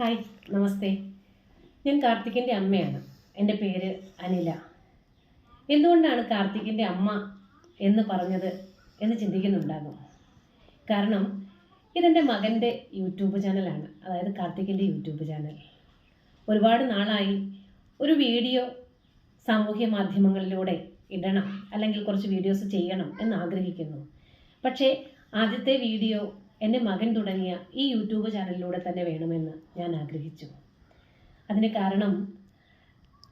Hi നമസ്തേ. ഞാൻ കാർത്തിക്കിന്റെ അമ്മയാണ്. എന്റെ പേര് അനില. എന്തുകൊണ്ടാണ് കാർത്തിക്കിന്റെ അമ്മ എന്ന് പറഞ്ഞത് എന്ന് ചിന്തിക്കുന്നുണ്ടാകും. കാരണം ഇതെന്റെ മകന്റെ യൂട്യൂബ് ചാനലാണ്. അതായത് കാർത്തിക്കിന്റെ യൂട്യൂബ് ചാനൽ. ഒരുപാട് നാളായി ഒരു വീഡിയോ സാമൂഹ്യ മാധ്യമങ്ങളിലൂടെ ഇടണം അല്ലെങ്കിൽ കുറച്ച് വീഡിയോസ് ചെയ്യണം എന്ന് ആഗ്രഹിക്കുന്നു. പക്ഷേ ആദ്യത്തെ വീഡിയോ എന്റെ മകൻ തുടങ്ങിയ ഈ യൂട്യൂബ് ചാനലിലൂടെ തന്നെ വേണമെന്ന് ഞാൻ ആഗ്രഹിച്ചു. അതിന് കാരണം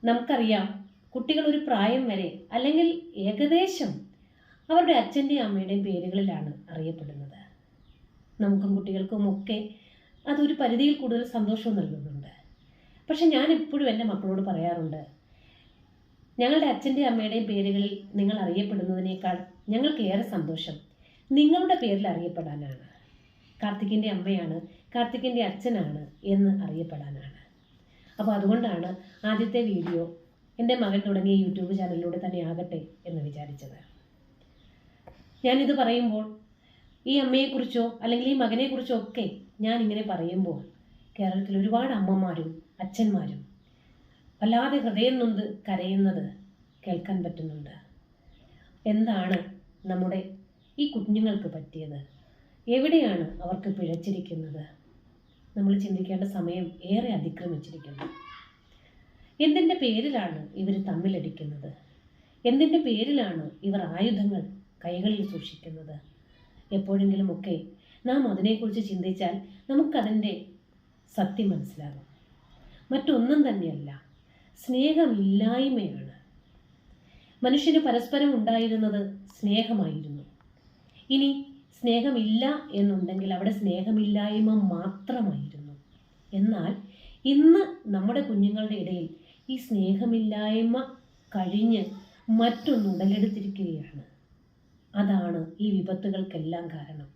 നമുക്കറിയാം കുട്ടികൾ ഒരു പ്രായം വരെ അല്ലെങ്കിൽ ഏകദേശം അവരുടെ അച്ഛന്റെയും അമ്മയുടെയും പേരുകളിലാണ് അറിയപ്പെടുന്നത്. നമുക്കും കുട്ടികൾക്കും ഒക്കെ അതൊരു പരിധിയിൽ കൂടുതൽ സന്തോഷവും നൽകുന്നുണ്ട്. പക്ഷെ ഞാൻ എപ്പോഴും എന്റെ മക്കളോട് പറയാറുണ്ട് ഞങ്ങളുടെ അച്ഛന്റെയും അമ്മയുടെയും പേരുകളിൽ നിങ്ങൾ അറിയപ്പെടുന്നതിനേക്കാൾ ഞങ്ങൾക്ക് ഏറെ സന്തോഷം നിങ്ങളുടെ പേരിൽ അറിയപ്പെടാനാണ്. കാർത്തിക്കിന്റെ അമ്മയാണ് കാർത്തിക്കിന്റെ അച്ഛനാണ് എന്ന് അറിയപ്പെടാനാണ്. അപ്പോൾ അതുകൊണ്ടാണ് ആദ്യത്തെ വീഡിയോ എന്റെ മകൻ തുടങ്ങിയ യൂട്യൂബ് ചാനലിലൂടെ തന്നെ ആകട്ടെ എന്ന് വിചാരിച്ചത്. ഞാനിത് പറയുമ്പോൾ ഈ അമ്മയെക്കുറിച്ചോ അല്ലെങ്കിൽ ഈ മകനെക്കുറിച്ചോ ഒക്കെ ഞാൻ ഇങ്ങനെ പറയുമ്പോൾ കേരളത്തിൽ ഒരുപാട് അമ്മമാരും അച്ഛന്മാരും വല്ലാതെ ഹൃദയം നൊന്ത് കരയുന്നത് കേൾക്കാൻ പറ്റുന്നുണ്ട്. എന്താണ് നമ്മുടെ ഈ കുഞ്ഞുങ്ങൾക്ക് പറ്റിയത്? എവിടെയാണ് അവർക്ക് പിഴച്ചിരിക്കുന്നത്? നമ്മൾ ചിന്തിക്കേണ്ട സമയം ഏറെ അതിക്രമിച്ചിരിക്കുന്നു. എന്തിന്റെ പേരിലാണ് ഇവർ തമ്മിലടിക്കുന്നത്? എന്തിന്റെ പേരിലാണ് ഇവർ ആയുധങ്ങൾ കൈകളിൽ സൂക്ഷിക്കുന്നത്? എപ്പോഴെങ്കിലുമൊക്കെ നാം അതിനെക്കുറിച്ച് ചിന്തിച്ചാൽ നമുക്കതിന്റെ സത്യം മനസ്സിലാകും. മറ്റൊന്നും തന്നെയല്ല സ്നേഹമില്ലായ്മയാണ്. മനുഷ്യന് പരസ്പരം ഉണ്ടായിരുന്നത് സ്നേഹമായിരുന്നു. ഇനി സ്നേഹമില്ല എന്നുണ്ടെങ്കിൽ അവിടെ സ്നേഹമില്ലായ്മ മാത്രമായിരുന്നു. എന്നാൽ ഇന്ന് നമ്മുടെ കുഞ്ഞുങ്ങളുടെ ഇടയിൽ ഈ സ്നേഹമില്ലായ്മ കഴിഞ്ഞ് മറ്റൊന്ന് ഉടലെടുത്തിരിക്കുകയാണ്. അതാണ് ഈ വിപത്തുകൾക്കെല്ലാം കാരണം.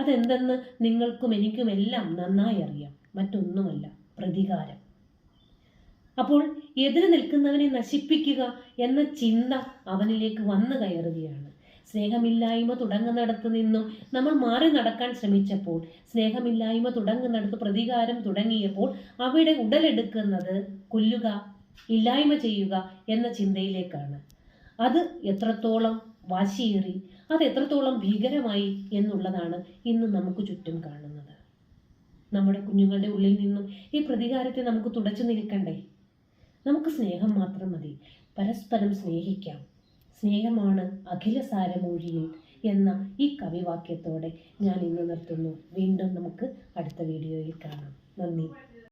അതെന്തെന്ന് നിങ്ങൾക്കും എനിക്കും എല്ലാം നന്നായി അറിയാം. മറ്റൊന്നുമല്ല പ്രതികാരം. അപ്പോൾ എതിര് നിൽക്കുന്നവനെ നശിപ്പിക്കുക എന്ന ചിന്ത അവനിലേക്ക് വന്നു കയറുകയാണ്. സ്നേഹമില്ലായ്മ തുടങ്ങുന്നിടത്ത് നിന്നും നമ്മൾ മാറി നടക്കാൻ ശ്രമിച്ചപ്പോൾ സ്നേഹമില്ലായ്മ തുടങ്ങുന്നിടത്ത് പ്രതികാരം തുടങ്ങിയപ്പോൾ അവിടെ ഉടലെടുക്കുന്നത് കൊല്ലുക ഇല്ലായ്മ ചെയ്യുക എന്ന ചിന്തയിലേക്കാണ്. അത് എത്രത്തോളം വാശിയേറി അത് എത്രത്തോളം ഭീകരമായി എന്നുള്ളതാണ് ഇന്ന് നമുക്ക് ചുറ്റും കാണുന്നത്. നമ്മുടെ കുഞ്ഞുങ്ങളുടെ ഉള്ളിൽ നിന്നും ഈ പ്രതികാരത്തെ നമുക്ക് തുടച്ചു നിൽക്കണ്ടേ? നമുക്ക് സ്നേഹം മാത്രം മതി. പരസ്പരം സ്നേഹിക്കാം. സ്നേഹമാണ് അഖില സാരമൂഴിയിൽ എന്ന ഈ കവിവാക്യത്തോടെ ഞാൻ ഇന്ന് നിർത്തുന്നു. വീണ്ടും നമുക്ക് അടുത്ത വീഡിയോയിൽ കാണാം. നന്ദി.